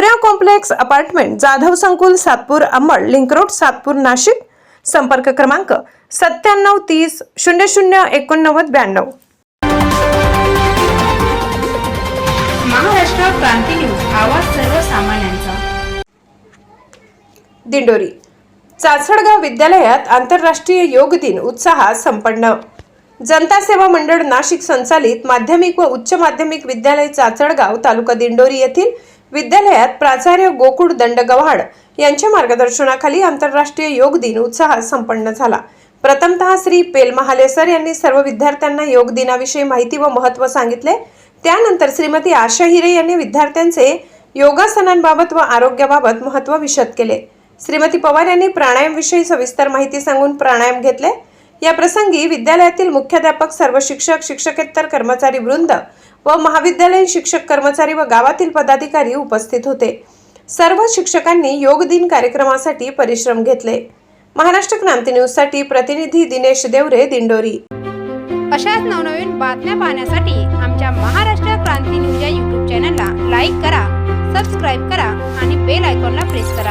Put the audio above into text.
Surya complex apartment Jadhav संकुल Satpur Ambad link road Satpur Nashik. संपर्क क्रमांक सत्त्याण्णव तीस शून्य शून्य एकोणनव्वद ब्याण्णव. महाराष्ट्र क्रांती न्यूज आवाज सर्वसामान्यांचा. दिंडोरी. चाचडगाव विद्यालयात आंतरराष्ट्रीय योग दिन उत्साहात संपन्न. जनता सेवा मंडळ नाशिक संचालित माध्यमिक व उच्च माध्यमिक विद्यालय चाचडगाव तालुका दिंडोरी येथील विद्यालयात प्राचार्य गोकुळ दंडगव्हाड यांच्या मार्गदर्शनाखाली आंतरराष्ट्रीय योग दिन उत्साहात संपन्न झाला. प्रथमतः श्री पेल महालेसर यांनी सर्व विद्यार्थ्यांना योग दिनाविषयी माहिती व महत्त्व सांगितले. त्यानंतर श्रीमती आशा हिरे यांनी विद्यार्थ्यांचे योगासनांबाबत व आरोग्याबाबत महत्त्व विशद केले. श्रीमती पवार यांनी प्राणायामविषयी सविस्तर माहिती सांगून प्राणायाम घेतले. या प्रसंगी विद्यालयातील मुख्याध्यापक सर्व शिक्षक शिक्षकेतर कर्मचारी वृंद व महाविद्यालयीन शिक्षक कर्मचारी व गावातील पदाधिकारी उपस्थित होते. सर्व शिक्षकांनी योग दिन कार्यक्रमासाठी परिश्रम घेतले. महाराष्ट्र क्रांती न्यूजसाठी प्रतिनिधी दिनेश देवरे दिंडोरी. अशाच नवनवीन बातम्या पाहण्यासाठी आमच्या महाराष्ट्र क्रांती न्यूज या यूट्यूब चॅनलला लाईक करा सबस्क्राईब करा आणि बेल आयकॉनला प्रेस करा.